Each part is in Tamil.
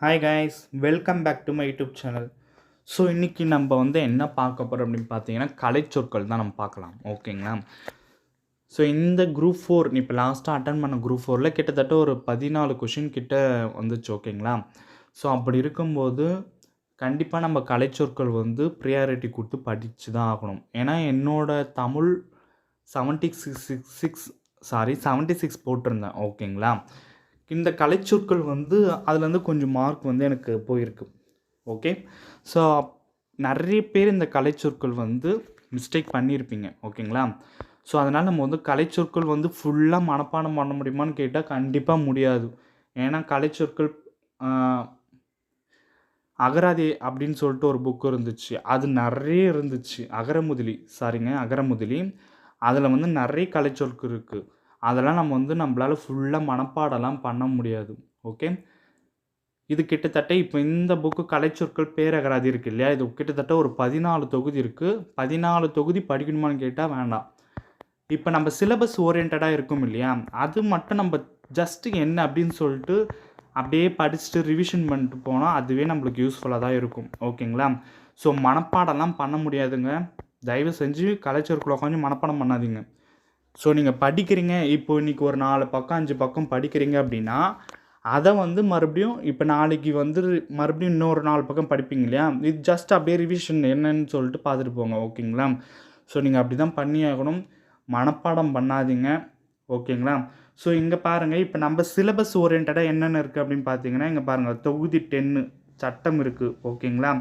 Hi guys welcome back to my YouTube channel so இன்றைக்கி நம்ம வந்து என்ன பார்க்க போகிறோம் அப்படின்னு பார்த்தீங்கன்னா கலைச்சொற்கள் தான் நம்ம பார்க்கலாம். ஓகேங்களா? ஸோ இந்த குரூப் ஃபோர் இப்போ லாஸ்ட்டாக அட்டன் பண்ண குரூப் ஃபோரில் கிட்டத்தட்ட ஒரு பதினாலு கொஷின் கிட்ட வந்துச்சு ஓகேங்களா? ஸோ அப்படி இருக்கும்போது கண்டிப்பாக நம்ம கலைச்சொற்கள் வந்து ப்ரியாரிட்டி கொடுத்து படித்து தான் ஆகணும். ஏன்னா என்னோட Tamil seventy six six six sorry seventy six போட்டிருந்தேன் ஓகேங்களா? இந்த கலைச்சொற்கள் வந்து அதுலேருந்து கொஞ்சம் மார்க் வந்து எனக்கு போயிருக்கு. ஓகே ஸோ நிறைய பேர் இந்த கலைச்சொற்கள் வந்து மிஸ்டேக் பண்ணியிருப்பீங்க ஓகேங்களா ஸோ அதனால் நம்ம வந்து கலைச்சொற்கள் வந்து ஃபுல்லாக மனப்பாடம் பண்ண முடியுமான்னு கேட்டால் கண்டிப்பாக முடியாது. ஏன்னா கலைச்சொற்கள் அகராதி அப்படின்னு சொல்லிட்டு ஒரு புக் இருந்துச்சு. அது நிறைய இருந்துச்சு. அகரமுதலி சாரிங்க அகரமுதலி. அதில் வந்து நிறைய கலைச்சொற்கள் இருக்குது அதெல்லாம் நம்ம வந்து நம்மளால் ஃபுல்லாக மனப்பாடெல்லாம் பண்ண முடியாது. ஓகே இது கிட்டத்தட்ட இப்போ இந்த புக்கு கலைச்சொற்கள் பேரகராதி இருக்கு இல்லையா? இது கிட்டத்தட்ட ஒரு பதினாலு தொகுதி இருக்குது பதினாலு தொகுதி படிக்கணுமான்னு கேட்டால் வேண்டாம். இப்போ நம்ம சிலபஸ் ஓரியன்டாக இருக்கும் இல்லையா? அது மட்டும் நம்ம ஜஸ்ட்டு என்ன அப்படின்னு சொல்லிட்டு அப்படியே படிச்சுட்டு ரிவிஷன் பண்ணிட்டு போனால் அதுவே நம்மளுக்கு யூஸ்ஃபுல்லாக தான் இருக்கும். ஓகேங்களா ஸோ மனப்பாடம்லாம் பண்ண முடியாதுங்க. தயவு செஞ்சு கலைச்சொற்களை உட்காந்து மனப்பாடம் பண்ணாதீங்க. ஸோ நீங்கள் படிக்கிறீங்க இப்போ இன்னைக்கு ஒரு நாலு பக்கம் அஞ்சு பக்கம் படிக்கிறீங்க அப்படின்னா அதை வந்து மறுபடியும் இப்போ நாளைக்கு வந்து மறுபடியும் இன்னொரு நாலு பக்கம் படிப்பீங்க இல்லையா? இது ஜஸ்ட் அப்படியே ரிவிஷன் என்னன்னு சொல்லிட்டு பார்த்துட்டு போங்க ஓகேங்களா? ஸோ நீங்கள் அப்படி தான் பண்ணி ஆகணும் மனப்பாடம் பண்ணாதீங்க ஓகேங்களா? ஸோ இங்கே பாருங்கள் இப்போ நம்ம சிலபஸ் ஓரியன்டாக என்னென்ன இருக்குது அப்படின்னு பார்த்தீங்கன்னா இங்கே பாருங்கள் தொகுதி டென்னு சட்டம் இருக்குது ஓகேங்களா?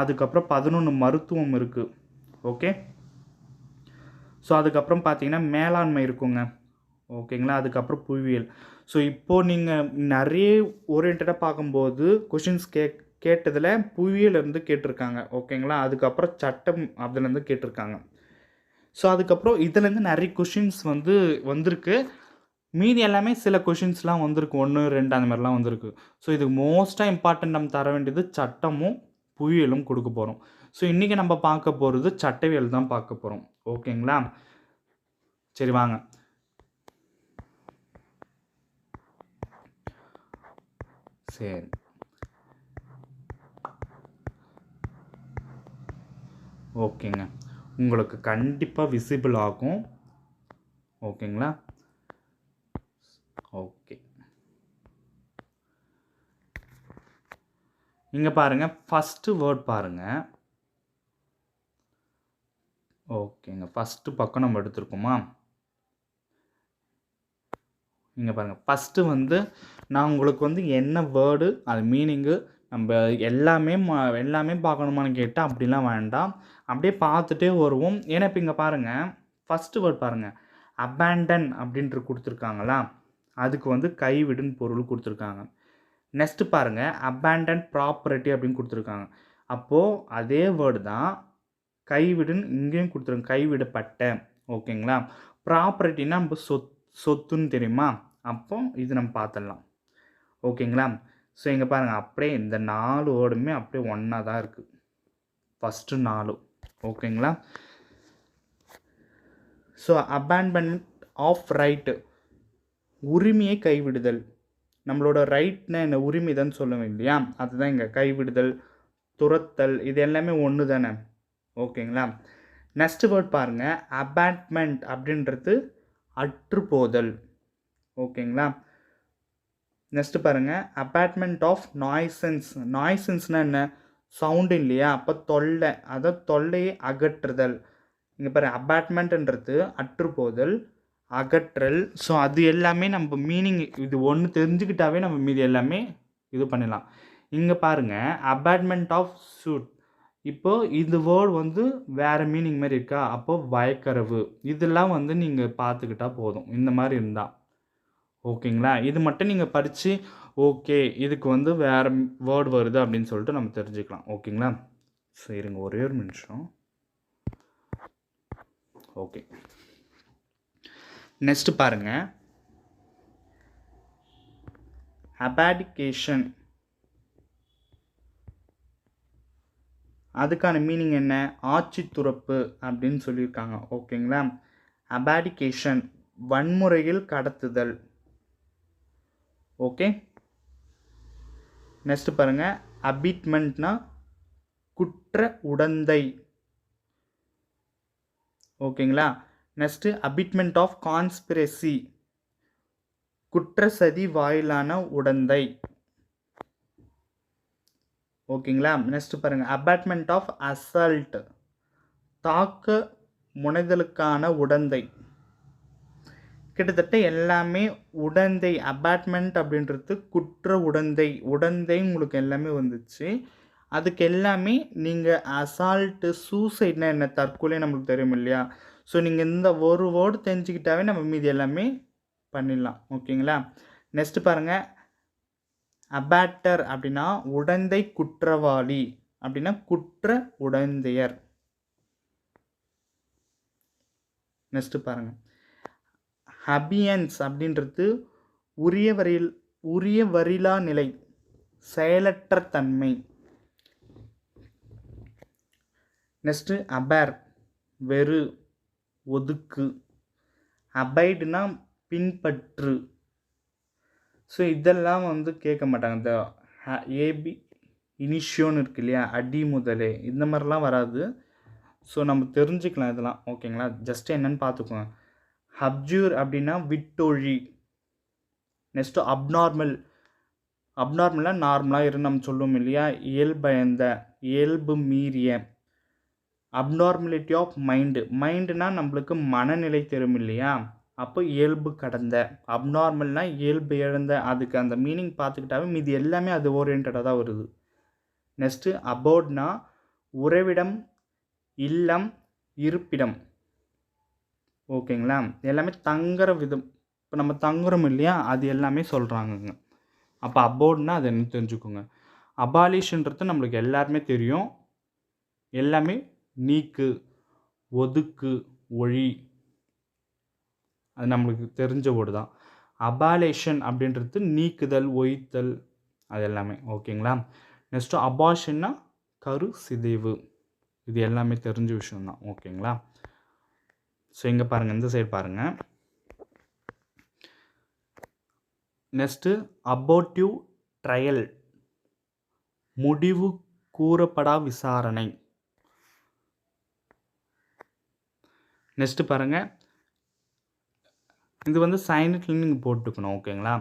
அதுக்கப்புறம் பதினொன்று மருத்துவம் இருக்குது ஓகே? ஸோ அதுக்கப்புறம் பார்த்தீங்கன்னா மேலாண்மை இருக்குங்க. ஓகேங்களா? அதுக்கப்புறம் புவியியல். ஸோ இப்போது நீங்கள் நிறைய ஓரியன்டாக பார்க்கும்போது கொஷின்ஸ் கே கேட்டதில் புவியியல் இருந்து கேட்டிருக்காங்க. ஓகேங்களா? அதுக்கப்புறம் சட்டம் அதுலேருந்து கேட்டிருக்காங்க. ஸோ அதுக்கப்புறம் இதுலேருந்து நிறைய கொஷின்ஸ் வந்து வந்திருக்கு. மீதி எல்லாமே சில கொஷின்ஸ்லாம் வந்திருக்கு. ஒன்று ரெண்டு அந்த மாதிரிலாம் வந்திருக்கு. ஸோ இதுக்கு மோஸ்ட்டாக இம்பார்ட்டன்ட் நம்ம தர வேண்டியது சட்டமும் புவியியலும் கொடுக்க போகிறோம் ஸோ இன்றைக்கி நம்ம பார்க்க போகிறது சட்டவியல் தான் பார்க்க போகிறோம் ஓகேங்களா? சரி வாங்க. சரி. ஓகேங்க. உங்களுக்கு கண்டிப்பாக விசிபிள் ஆகும். ஓகேங்களா? ஓகே. இங்கே பாருங்கள் ஃபஸ்ட்டு வேர்ட் பாருங்கள் ஓகேங்க. ஃபஸ்ட்டு பக்கம் நம்ம எடுத்துருக்கோமா? இங்கே பாருங்கள் ஃபஸ்ட்டு வந்து நான் உங்களுக்கு வந்து என்ன வேர்டு அது மீனிங்கு நம்ம எல்லாமே எல்லாமே பார்க்கணுமான்னு கேட்டால் அப்படிலாம் வேண்டாம். அப்படியே பார்த்துட்டே வருவோம். ஏன்னா இப்போ இங்கே பாருங்கள் ஃபஸ்ட்டு வேர்ட் பாருங்கள் அபேண்டன் அப்படின்ட்டு கொடுத்துருக்காங்களா? அதுக்கு வந்து கைவிடுன்னு பொருள் கொடுத்துருக்காங்க. நெக்ஸ்ட்டு பாருங்கள் அபேண்டன் ப்ராப்பர்ட்டி அப்படின்னு கொடுத்துருக்காங்க. அப்போது அதே வேர்டு தான் கைவிடுன்னு இங்கேயும் கொடுத்துருங்க. கைவிடப்பட்ட. ஓகேங்களா? ப்ராப்பர்ட்டினா நம்ம சொத் சொத்துன்னு தெரியுமா? அப்போ இது நம்ம பார்த்துடலாம். ஓகேங்களா? ஸோ இங்கே பாருங்கள் அப்படியே இந்த நாலு வேர்டுமே அப்படியே ஒன்றா தான் இருக்குது ஃபஸ்ட்டு நாலு. ஓகேங்களா? ஸோ அபேண்ட்மெண்ட் ஆஃப் ரைட்டு உரிமையை கைவிடுதல். நம்மளோட ரைட்னா என்ன? உரிமை தான் சொல்லுவேன் இல்லையா? அதுதான் இங்கே. கைவிடுதல் துரத்தல் இது எல்லாமே ஒன்று தானே ஓகேங்களா? நெக்ஸ்ட் வேர்ட் பாருங்கள் அபேட்மெண்ட் அப்படின்றது அற்றுப்போதல். ஓகேங்களா? நெக்ஸ்ட் பாருங்கள் அபார்ட்மெண்ட் ஆஃப் நாய்சன்ஸ் நாய்சன்ஸ்னால் என்ன? சவுண்டு இல்லையா? அப்போ தொல்லை. அதை தொல்லையை அகற்றுதல். இங்கே பாரு. அபார்ட்மெண்ட்ன்றது அற்றுப்போதல் அகற்றல். ஸோ அது எல்லாமே நம்ம மீனிங் இது ஒன்று தெரிஞ்சுக்கிட்டாவே நம்ம மீதி எல்லாமே இது பண்ணிடலாம். இங்கே பாருங்கள் அபார்ட்மெண்ட் ஆஃப் சூட் இப்போ இந்த வேர்டு வந்து வேறு மீனிங் மாதிரி இருக்கா? அப்போ வயக்கரவு. இதெல்லாம் வந்து நீங்கள் பார்த்துக்கிட்டா போதும். இந்த மாதிரி இருந்தால் ஓகேங்களா? இது மட்டும் நீங்கள் படித்து ஓகே இதுக்கு வந்து வேறு வேர்டு வருது அப்படின்னு சொல்லிட்டு நம்ம தெரிஞ்சுக்கலாம். ஓகேங்களா? சரிங்க ஒரே ஒரு நிமிஷம். ஓகே. நெக்ஸ்ட்டு பாருங்க. அபாடிகேஷன் அதுக்கான மீனிங் என்ன? ஆட்சி துறப்பு அப்படின்னு சொல்லியிருக்காங்க. ஓகேங்களா? அபாடிகேஷன் வன்முறையில் கடத்துதல். ஓகே? நெக்ஸ்ட்டு பாருங்கள் அபிட்மெண்ட்னா குற்ற உடந்தை. ஓகேங்களா? நெக்ஸ்ட்டு அபிட்மெண்ட் ஆஃப் கான்ஸ்பிரசி குற்ற சதி வாயிலான உடந்தை. ஓகேங்களா? நெக்ஸ்ட் பாருங்கள் அபார்ட்மெண்ட் ஆஃப் அசல்ட் தாக்க முனைதலுக்கான உடந்தை. கிட்டத்தட்ட எல்லாமே உடந்தை அபார்ட்மெண்ட் அப்படின்றது குற்ற உடந்தை. உடந்தை உங்களுக்கு எல்லாமே வந்துச்சு. அதுக்கு எல்லாமே நீங்கள் அசால்ட்டு சூசைட்னா என்ன? தற்கொலை நம்மளுக்கு தெரியும் இல்லையா? ஸோ நீங்கள் இந்த ஒரு வேர்டு தெரிஞ்சுக்கிட்டாவே நம்ம மீதி எல்லாமே பண்ணிடலாம். ஓகேங்களா? நெக்ஸ்ட் பாருங்கள் அபேட்டர் அப்படின்னா உடந்தை குற்றவாளி அப்படின்னா குற்ற உடந்தையர். நெக்ஸ்ட் பாருங்கள் ஹபியன்ஸ் அப்படின்றது உரிய வரியில் உரிய வரிலா நிலை செயலற்ற தன்மை. நெக்ஸ்ட்டு அபேர் வெறு ஒதுக்கு. அபைடுனா பின்பற்று. ஸோ இதெல்லாம் வந்து கேட்க மாட்டாங்க. இந்த ஏபி இனிஷியோன்னு இருக்கு இல்லையா? அடி முதலே. இந்த மாதிரிலாம் வராது. ஸோ நம்ம தெரிஞ்சுக்கலாம் இதெல்லாம். ஓகேங்களா? ஜஸ்ட் என்னன்னு பார்த்துக்கோங்க. ஹப்ஜூர் அப்படின்னா விட்டொழி. நெக்ஸ்ட்டு அப்நார்மல் அப்நார்மலாக நார்மலாக இருந்து நம்ம சொல்லுவோம் இல்லையா? இயல்பயந்த இயல்பு மீறிய. அப்நார்மலிட்டி ஆஃப் மைண்டு மைண்டுனால் நம்மளுக்கு மனநிலை தெரியும் இல்லையா? அப்போ இயல்பு கடந்த அப்நார்மல்னால் இயல்பு இழந்த அதுக்கு அந்த மீனிங் பார்த்துக்கிட்டாவே மீதி எல்லாமே அது ஓரியன்டாக தான் வருது. நெக்ஸ்ட்டு அபோர்ட்னா உறைவிடம் இல்லம் இருப்பிடம். ஓகேங்களா? எல்லாமே தங்குற விதம். இப்போ நம்ம தங்குறோம் இல்லையா? அது எல்லாமே சொல்கிறாங்கங்க அப்போ அபோர்ட்னா அது என்ன தெரிஞ்சுக்கோங்க. அபாலிஷன்றது நம்மளுக்கு எல்லாருமே தெரியும். எல்லாமே நீக்கு ஒதுக்கு ஒழி அது நம்மளுக்கு தெரிஞ்ச வேர்டு தான். அபாலேஷன் அப்படின்றது நீக்குதல் ஒய்த்தல் அது எல்லாமே. ஓகேங்களா? நெக்ஸ்ட்டு அபாஷன்னா கரு சிதைவு. இது எல்லாமே தெரிஞ்ச விஷயம்தான் ஓகேங்களா? ஸோ இங்கே பாருங்கள் இந்த சைடு பாருங்கள் நெக்ஸ்ட்டு அபோட்டிவ் ட்ரையல் முடிவு கூறப்படா விசாரணை. நெக்ஸ்ட்டு பாருங்கள் இது வந்து சைனட்டில் நீங்கள் போட்டுக்கணும் ஓகேங்களா?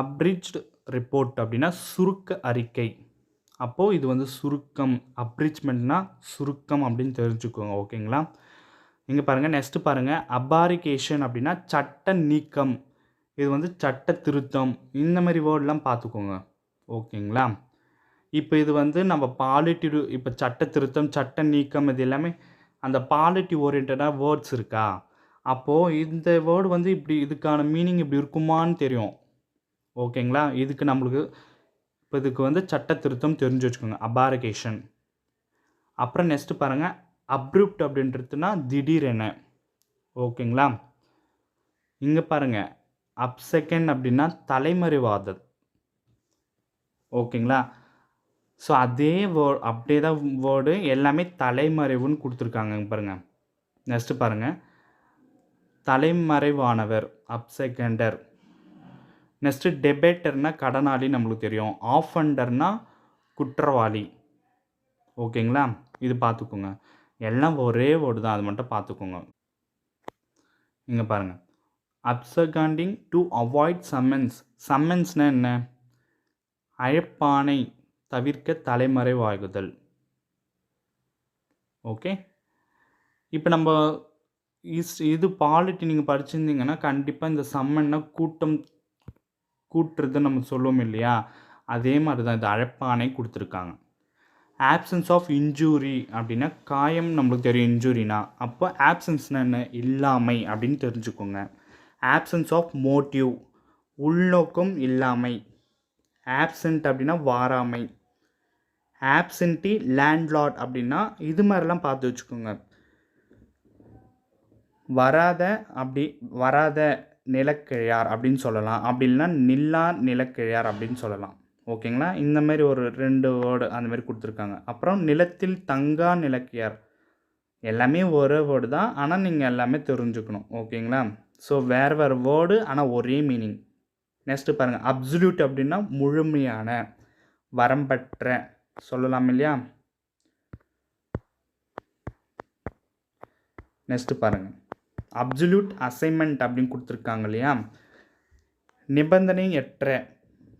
அப்ரிச்டு ரிப்போர்ட் அப்படின்னா சுருக்க அறிக்கை. அப்போது இது வந்து சுருக்கம் அப்ரிச்மெண்ட்னா சுருக்கம் அப்படின்னு தெரிஞ்சுக்கோங்க ஓகேங்களா? இங்கே பாருங்கள் நெக்ஸ்ட்டு பாருங்கள் அபாரிகேஷன் அப்படின்னா சட்ட நீக்கம். இது வந்து சட்ட திருத்தம். இந்த மாதிரி வேர்டெலாம் பார்த்துக்கோங்க ஓகேங்களா? இப்போ இது வந்து நம்ம பாலிட்டி இப்போ சட்ட திருத்தம் சட்ட நீக்கம் இது எல்லாமே அந்த பாலிட்டி ஓரியன்டாக வேர்ட்ஸ் இருக்கா? அப்போது இந்த வேர்டு வந்து இப்படி இதுக்கான மீனிங் இப்படி இருக்குமான்னு தெரியும். ஓகேங்களா? இதுக்கு நம்மளுக்கு இப்போ இதுக்கு வந்து சட்ட திருத்தம் தெரிஞ்சு வச்சுக்கோங்க. அபாரகேஷன் அப்புறம் நெக்ஸ்ட்டு பாருங்கள் அப்ரூப்ட் அப்படின்றதுனா திடீரென. ஓகேங்களா? இங்கே பாருங்கள் அப் செகண்ட் அப்படின்னா தலைமறைவாதல். ஓகேங்களா? ஸோ அதே வேர்ட் அப்படியே தான் வேர்டு எல்லாமே தலைமறைவுன்னு கொடுத்துருக்காங்க. பாருங்கள் நெக்ஸ்ட்டு பாருங்கள் தலைமறைவானவர் அப்செகண்டர். நெக்ஸ்ட்டு டெபேட்டர்னா கடனாளி நம்மளுக்கு தெரியும். ஆஃபண்டர்னா குற்றவாளி. ஓகேங்களா? இது பார்த்துக்கோங்க. எல்லாம் ஒரே வேர்டு தான். அது மட்டும் பார்த்துக்கோங்க. இங்கே பாருங்கள் அப்சகாண்டிங் டு அவாய்ட் சம்மன்ஸ் சம்மன்ஸ்னால் என்ன? அழைப்பானை தவிர்க்க தலைமறைவாகுதல். ஓகே? இப்போ நம்ம இஸ் இது பாலிட்டி நீங்கள் படிச்சிருந்தீங்கன்னா கண்டிப்பாக இந்த சம்மன்னா கூட்டம் கூட்டுறது நம்ம சொல்லுவோம் இல்லையா? அதே மாதிரி தான் இது அழைப்பானை கொடுத்துருக்காங்க. ஆப்சன்ஸ் ஆஃப் இன்ஜூரி அப்படின்னா காயம் நம்மளுக்கு தெரியும் இன்ஜூரினா அப்போ ஆப்சன்ஸ்னா என்ன? இல்லாமை அப்படின்னு தெரிஞ்சுக்கோங்க. ஆப்சன்ஸ் ஆஃப் மோட்டிவ் உள்நோக்கம் இல்லாமை. ஆப்சண்ட் அப்படின்னா வாராமை. ஆப்சண்ட்டி லேண்ட்லாட் அப்படின்னா இது மாதிரிலாம் பார்த்து வச்சுக்கோங்க. வராத அப்படி வராத நிலக்கிழையார் அப்படின்னு சொல்லலாம். அப்படி இல்லைன்னா நில்லா நிலக்கிழையார் அப்படின்னு சொல்லலாம். ஓகேங்களா? இந்த மாதிரி ஒரு ரெண்டு வேர்டு அந்த மாதிரி கொடுத்துருக்காங்க. அப்புறம் நிலத்தில் தங்கா நிலக்கியார் எல்லாமே ஒரே வேர்டு தான். ஆனால் நீங்கள் எல்லாமே தெரிஞ்சுக்கணும். ஓகேங்களா? ஸோ வேறு வேறு வேர்டு ஆனால் ஒரே மீனிங் நெக்ஸ்ட்டு பாருங்கள் அப்சல்யூட் அப்படின்னா முழுமையான வரம்பற்ற சொல்லலாம் இல்லையா? நெக்ஸ்ட்டு பாருங்கள் அப்சல்யூட் அசைன்மெண்ட் அப்படின்னு கொடுத்துருக்காங்க இல்லையா? நிபந்தனையற்ற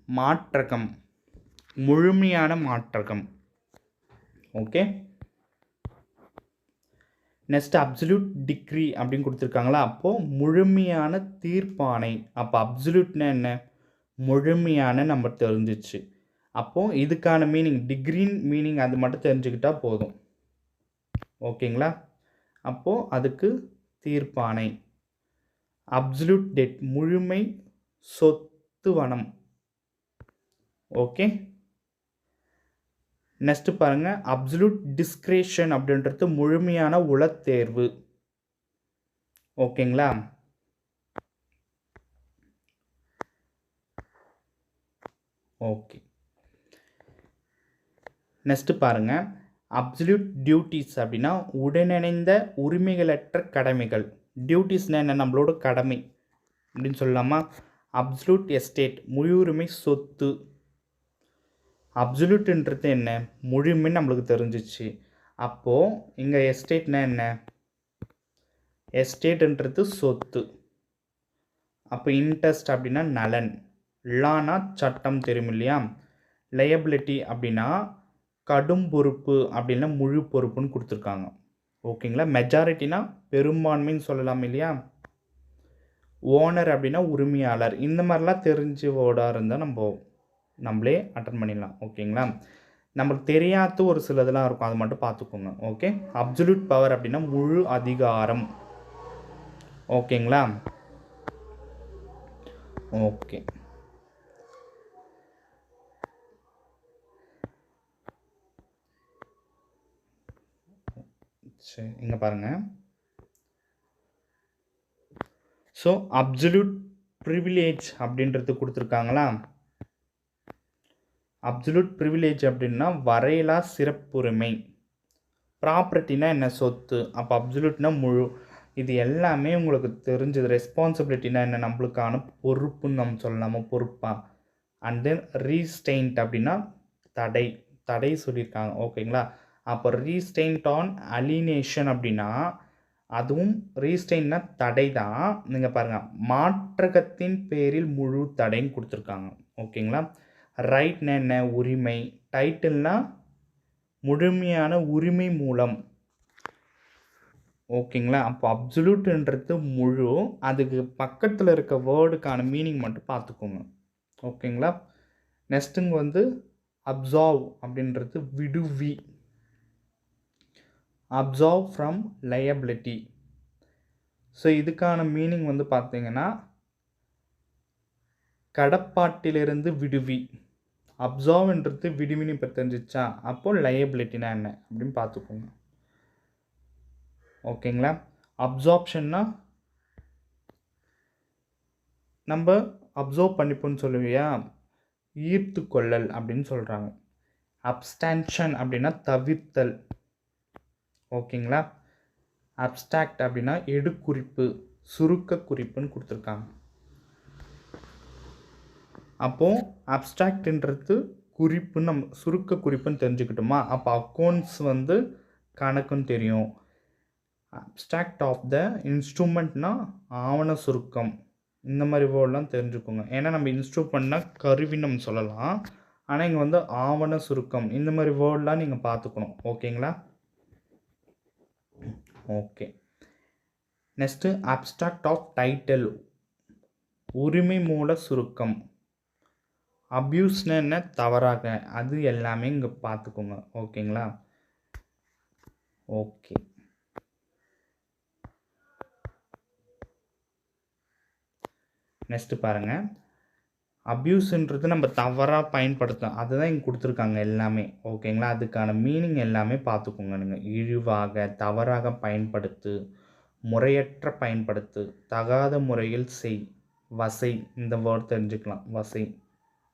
மாற்றகம் முழுமையான மாற்றகம். ஓகே நெக்ஸ்ட் அப்சல்யூட் டிக்ரி அப்படின்னு கொடுத்துருக்காங்களா? அப்போது முழுமையான தீர்ப்பானை அப்போ அப்சல்யூட்னா என்ன? முழுமையான நம்ம தெரிஞ்சிச்சு. அப்போது இதுக்கான மீனிங் டிகிரின் மீனிங் அது மட்டும் தெரிஞ்சுக்கிட்டால் போதும். ஓகேங்களா அப்போது அதுக்கு தீர்ப்பானை. அப்சல்யூட் டெட் முழுமை சொத்து வனம். ஓகே நெக்ஸ்ட் பாருங்கள் அப்சல்யூட் டிஸ்கிரேஷன் அப்படின்றது முழுமையான உளத்தேர்வு. ஓகேங்களா ஓகே நெக்ஸ்ட் பாருங்கள் அப்சல்யூட் டியூட்டிஸ் அப்படின்னா உடனிணைந்த உரிமைகளற்ற கடமைகள். டியூட்டிஸ்னால் என்ன? நம்மளோட கடமை. அப்படின்னு சொல்லலாமா? அப்சல்யூட் எஸ்டேட் முழுரிமை சொத்து. அப்சல்யூட்ன்றது என்ன? முழுமை நம்மளுக்கு தெரிஞ்சிச்சு. அப்போது இங்கே எஸ்டேட்னா என்ன? எஸ்டேட்ன்றது சொத்து. அப்போ இன்ட்ரெஸ்ட் அப்படின்னா நலன். லானா சட்டம் தெரியும் இல்லையா? லயபிலிட்டி அப்படின்னா கடும் பொறுப்பு அப்படின்னா முழு பொறுப்புன்னு கொடுத்துருக்காங்க. ஓகேங்களா? மெஜாரிட்டினா பெரும்பான்மைன்னு சொல்லலாம் இல்லையா? ஓனர் அப்படின்னா உரிமையாளர். இந்த மாதிரிலாம் தெரிஞ்சு ஓடாக இருந்தால் நம்ம நம்மளே அட்டன் பண்ணிடலாம். ஓகேங்களா? நம்மளுக்கு தெரியாத ஒரு சில இதெல்லாம் இருக்கும். அது மட்டும் பார்த்துக்கோங்க. ஓகே? அப்சல்யூட் பவர் அப்படின்னா முழு அதிகாரம். ஓகேங்களா? ஓகே. சரி இங்கே பாருங்கள் ஸோ அப்சல்யூட் ப்ரிவிலேஜ் அப்படின்றது கொடுத்துருக்காங்களா? அப்சல்யூட் ப்ரிவிலேஜ் அப்படின்னா வரையிலா சிறப்புரிமை. ப்ராப்பர்ட்டினா என்ன? சொத்து. அப்போ அப்சல்யூட்னா முழு. இது எல்லாமே உங்களுக்கு தெரிஞ்சது. ரெஸ்பான்சிபிலிட்டினா என்ன? நம்மளுக்கான பொறுப்புன்னு நம்ம சொல்லலாமா? பொறுப்பாக அண்ட் தென் ரீஸ்டெயின்ட் அப்படின்னா தடை. தடை சொல்லியிருக்காங்க. ஓகேங்களா அப்போ ரீஸ்டெயின்ட் ஆன் அலினேஷன் அப்படின்னா அதுவும் ரீஸ்டெயின்னா தடை தான் நீங்கள் பாருங்கள் மாற்றகத்தின் பேரில் முழு தடைன்னு கொடுத்துருக்காங்க. ஓகேங்களா? ரைட்னா என்ன? உரிமை. டைட்டில்னா முழுமையான உரிமை மூலம். ஓகேங்களா? அப்போ அப்சல்யூட்ன்றது முழு அதுக்கு பக்கத்தில் இருக்க வேர்டுக்கான மீனிங் மட்டும் பார்த்துக்கோங்க. ஓகேங்களா? நெக்ஸ்ட்டுங்க வந்து அப்சார்வ் அப்படின்றது விடுவி. அப்சர்வ் ஃப்ரம் லயபிலிட்டி ஸோ இதுக்கான மீனிங் வந்து பார்த்தீங்கன்னா கடப்பாட்டிலிருந்து விடுவி. அப்சர்வ்ன்றது விடுவின்னு இப்போ தெரிஞ்சிச்சா அப்போ லயபிலிட்டினா என்ன? அப்படின்னு பார்த்துக்கோங்க ஓகேங்களா அப்சார்ப்ஷன்னா நம்ம அப்சர்வ் பண்ணிப்போன்னு சொல்லுவியா? ஈர்த்து கொள்ளல் அப்படின்னு சொல்கிறாங்க அப்ஸ்டான்ஷன் அப்படின்னா தவிர்த்தல். ஓகேங்களா? அப்ஸ்டாக்ட் அப்படின்னா எடுக்குறிப்பு சுருக்க குறிப்புன்னு கொடுத்துருக்காங்க. அப்போது அப்ஸ்ட்ராக்ட்ன்றது குறிப்புன்னு நம்ம சுருக்க குறிப்புன்னு தெரிஞ்சுக்கிட்டோமா? அப்போ அக்கௌண்ட்ஸ் வந்து கணக்குன்னு தெரியும். அப்ஸ்ட்ராக்ட் ஆஃப் த இன்ஸ்ட்ருமெண்ட்னா ஆவண சுருக்கம். இந்த மாதிரி வேர்டெலாம் தெரிஞ்சுக்கோங்க. ஏன்னா நம்ம இன்ஸ்ட்ருமெண்ட்னா கருவின்னு நம்ம சொல்லலாம். ஆனால் இங்கே வந்து ஆவண சுருக்கம். இந்த மாதிரி வேர்டெலாம் நீங்கள் பார்த்துக்கணும். ஓகேங்களா? Okay next abstract of title உரிமை மூல சுருக்கம். அப்யூஸ்னு என்ன? தவறாக. அது எல்லாமே இங்கே பார்த்துக்கோங்க. ஓகேங்களா ஓகே நெக்ஸ்ட்டு பாருங்கள் அப்யூஸ்ன்றது நம்ம தவறாக பயன்படுத்தோம் அதுதான் இங்கே கொடுத்துருக்காங்க எல்லாமே. ஓகேங்களா? அதுக்கான மீனிங் எல்லாமே பார்த்துக்கோங்க நீங்கள் இழிவாக தவறாக பயன்படுத்து முறையற்ற பயன்படுத்து தகாத முறையில் செய் வசை இந்த வேர்ட் தெரிஞ்சுக்கலாம். வசை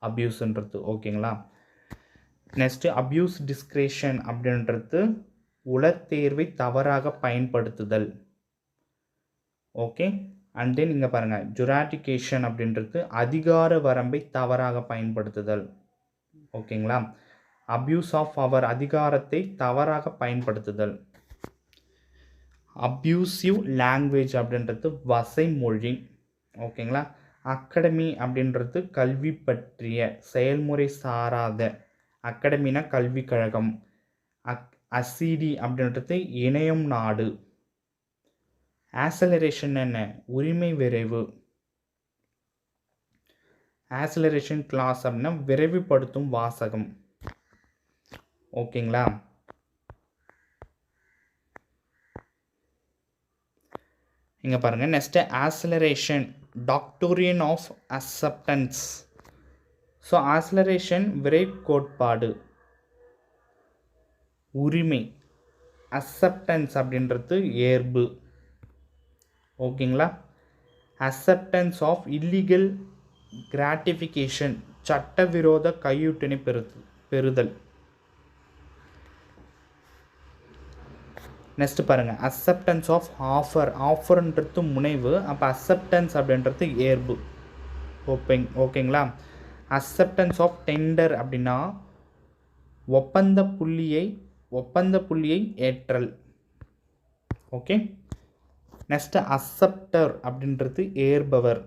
அப்யூஸ்ன்றது. ஓகேங்களா? நெக்ஸ்ட்டு அப்யூஸ் டிஸ்கிரேஷன் அப்படின்றது உளத்தேர்வை தவறாக பயன்படுத்துதல். ஓகே? அண்ட் தென் இங்கே பாருங்கள் ஜுராட்டிகேஷன் அப்படின்றது அதிகார வரம்பை தவறாக பயன்படுத்துதல். ஓகேங்களா? அப்யூஸ் ஆஃப் அவர் அதிகாரத்தை தவறாக பயன்படுத்துதல். அப்யூசிவ் லாங்குவேஜ் அப்படின்றது வசை மொழி. ஓகேங்களா? அகாடமி அப்படின்றது கல்வி பற்றிய செயல்முறை சாராத. அகாடமினா கல்விக் கழகம். அக் அசிடி அப்படின்றது இணையம் நாடு. ஆசலரேஷன் என்ன? உரிமை விரைவு. ஆசலரேஷன் கிளாஸ் அப்படின்னா விரைவுபடுத்தும் வாசகம். ஓகேங்களா? இங்கே பாருங்கள் next acceleration doctrine of acceptance so acceleration விரை கோட்பாடு உரிமை அக்செப்டன்ஸ் அப்படின்றது ஏற்பு ஓகேங்களா? அக்செப்டன்ஸ் ஆஃப் இல்லீகல் கிராட்டிஃபிகேஷன் சட்டவிரோத கையூட்டினை பெறுது பெறுதல். நெக்ஸ்ட் பாருங்கள் அக்செப்டன்ஸ் ஆஃப் ஆஃபர் ஆஃபர்ன்றது முனைவு. அப்போ அக்செப்டன்ஸ் அப்படின்றது ஏற்பு ஓப்பேங் ஓகேங்களா? அக்செப்டன்ஸ் ஆஃப் டெண்டர் அப்படின்னா ஒப்பந்த புள்ளியை ஒப்பந்த புள்ளியை ஏற்றல். ஓகே? நெக்ஸ்ட்டு அக்செப்டர் அப்படின்றது ஏற்பவர்.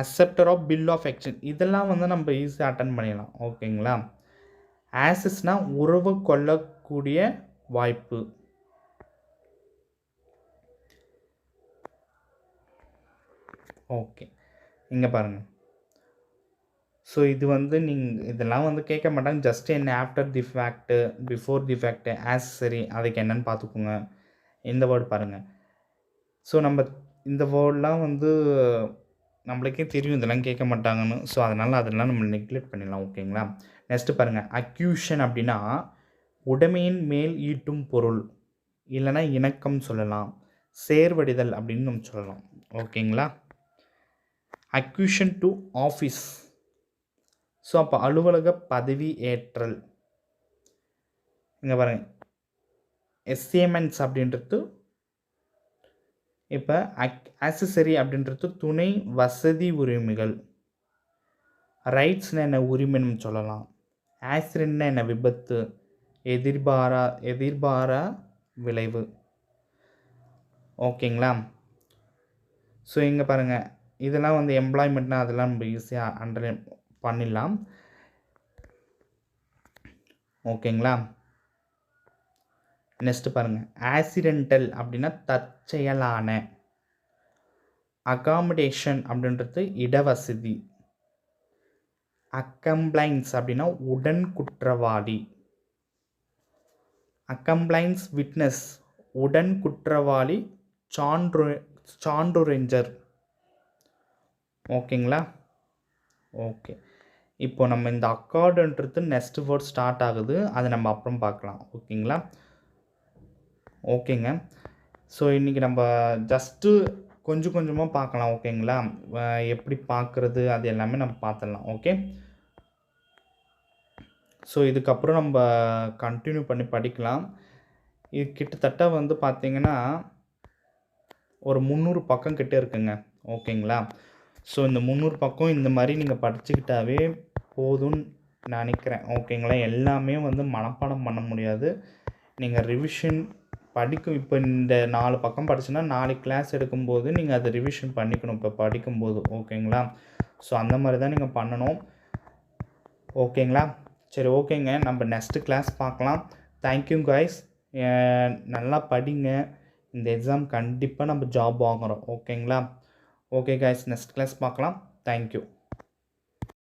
Acceptor of bill of exchange இதெல்லாம் வந்து நம்ம ஈஸியாக அட்டன் பண்ணிடலாம். ஓகேங்களா? ஆசஸ்னால் உறவு கொள்ளக்கூடிய வாய்ப்பு. ஓகே. இங்கே பாருங்கள் ஸோ இது வந்து நீங்கள் இதெல்லாம் வந்து கேட்க மாட்டாங்க. ஜஸ்ட் என்ன after the fact before the fact as சரி அதுக்கு என்னன்னு பார்த்துக்கோங்க. இந்த வேர்டு பாருங்கள் ஸோ நம்ம இந்த வேர்ட்லாம் வந்து நம்மளுக்கே தெரியும் இதெல்லாம் கேட்க மாட்டாங்கன்னு. ஸோ அதனால் அதெல்லாம் நம்ம நெக்லெக்ட் பண்ணிடலாம் ஓகேங்களா நெக்ஸ்ட்டு பாருங்கள் அக்யூஷன் அப்படின்னா உடமையின் மேல் ஈட்டும் பொருள் இல்லைன்னா இணக்கம் சொல்லலாம். சேர்வடிதல் அப்படின்னு நம்ம சொல்லலாம் ஓகேங்களா அக்யூஷன் டு ஆஃபீஸ் ஸோ அப்போ அலுவலக பதவி ஏற்றல். இங்கே பாருங்கள் எஸ்ஏமென்ட்ஸ் அப்படின்றது இப்போ அக் ஆக்சசரி அப்படின்றது துணை வசதி உரிமைகள். ரைட்ஸ்னால் என்ன உரிமைன்னு சொல்லலாம். ஆக்சிடென்ட்னா என்ன விபத்து எதிர்பாரா எதிர்பாரா விளைவு. ஓகேங்களா ஸோ இங்கே பாருங்கள் இதெல்லாம் வந்து எம்ப்ளாய்மெண்ட்னா அதெல்லாம் நம்ம ஈஸியாக அண்டர் பண்ணிடலாம். ஓகேங்களா நெக்ஸ்ட்டு பாருங்கள் ஆக்சிடென்டல் அப்படின்னா தற்செயலான. அகாமடேஷன் அப்படின்றது இடவசதி. அக்கம்ப்ளைன்ஸ் அப்படின்னா உடன் குற்றவாளி. அக்கம்ப்ளைன்ஸ் விட்னஸ் உடன் குற்றவாளி சான்று சான்றுரைஞர் ஓகேங்களா ஓகே இப்போ நம்ம இந்த அக்கார்டுன்றது நெக்ஸ்ட் வேர்ட் ஸ்டார்ட் ஆகுது. அதை நம்ம அப்புறம் பார்க்கலாம். ஓகேங்களா ஓகேங்க. ஸோ இன்றைக்கி நம்ம ஜஸ்ட்டு கொஞ்சம் கொஞ்சமாக பார்க்கலாம் ஓகேங்களா? எப்படி பார்க்குறது அது எல்லாமே நம்ம பார்த்துடலாம் ஓகே? ஸோ இதுக்கப்புறம் நம்ம கண்டினியூ பண்ணி படிக்கலாம். இது கிட்டத்தட்ட வந்து பார்த்திங்கன்னா ஒரு முந்நூறு பக்கம் கிட்ட இருக்குங்க ஓகேங்களா? ஸோ இந்த முந்நூறு பக்கம் இந்த மாதிரி நீங்கள் படிச்சுக்கிட்டாவே போதும்னு நினைக்கிறேன் ஓகேங்களா? எல்லாமே வந்து மனப்பாடம் பண்ண முடியாது. நீங்கள் ரிவிஷன் படிக்கும் இப்போ இந்த நாலு பக்கம் படிச்சுன்னா நாலு கிளாஸ் எடுக்கும்போது நீங்கள் அதை ரிவிஷன் பண்ணிக்கணும். இப்போ படிக்கும்போது ஓகேங்களா ஸோ அந்த மாதிரி தான் நீங்கள் பண்ணணும். ஓகேங்களா சரி ஓகேங்க நம்ம நெக்ஸ்ட்டு கிளாஸ் பார்க்கலாம். தேங்க்யூ காய்ஸ் நல்லா படிங்க. இந்த எக்ஸாம் கண்டிப்பாக நம்ம ஜாப் வாங்குகிறோம் ஓகேங்களா ஓகே காய்ஸ் நெக்ஸ்ட் கிளாஸ் பார்க்கலாம். Thank you